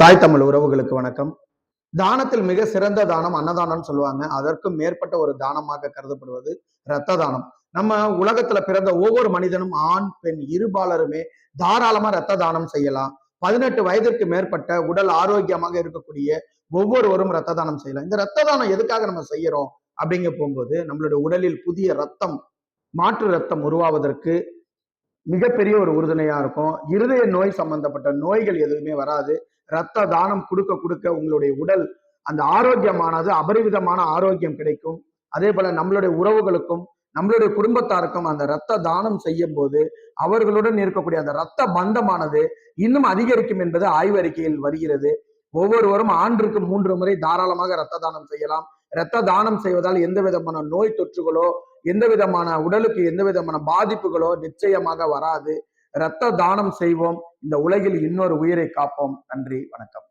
தாய் தமிழ் உறவுகளுக்கு வணக்கம். தானத்தில் மிக சிறந்த தானம் அன்னதானம் சொல்லுவாங்க. அதற்கும் மேற்பட்ட ஒரு தானமாக கருதப்படுவது இரத்த தானம். நம்ம உலகத்துல பிறந்த ஒவ்வொரு மனிதனும் ஆண் பெண் இருபாலருமே தாராளமா இரத்த தானம் செய்யலாம். பதினெட்டு வயதிற்கு மேற்பட்ட உடல் ஆரோக்கியமாக இருக்கக்கூடிய ஒவ்வொருவரும் இரத்த தானம் செய்யலாம். இந்த இரத்த தானம் எதுக்காக நம்ம செய்யறோம்? அப்படிங்க போகும்போது நம்மளுடைய உடலில் புதிய ரத்தம் மாற்று ரத்தம் உருவாவதற்கு மிகப்பெரிய ஒரு உறுதுணையா இருக்கும். இருதய நோய் சம்பந்தப்பட்ட நோய்கள் எதுவுமே வராது. ரத்த தானம் கொடுக்க கொடுக்க உங்களுடைய உடல் அந்த ஆரோக்கியமானது அபரிவிதமான ஆரோக்கியம் கிடைக்கும். அதே போல நம்மளுடைய உறவுகளுக்கும் நம்மளுடைய குடும்பத்தாருக்கும் அந்த ரத்த தானம் செய்யும் போது அவர்களுடன் இருக்கக்கூடிய அந்த ரத்த பந்தமானது இன்னும் அதிகரிக்கும் என்பது ஆய்வறிக்கையில் வருகிறது. ஒவ்வொருவரும் ஆண்டுக்கு மூன்று முறை தாராளமாக ரத்த தானம் செய்யலாம். இரத்த தானம் செய்வதால் எந்த விதமான நோய் தொற்றுகளோ எந்த விதமான உடலுக்கு எந்த விதமான பாதிப்புகளோ நிச்சயமாக வராது. இரத்த தானம் செய்வோம். இந்த உலகில் இன்னொரு உயிரை காப்போம். நன்றி வணக்கம்.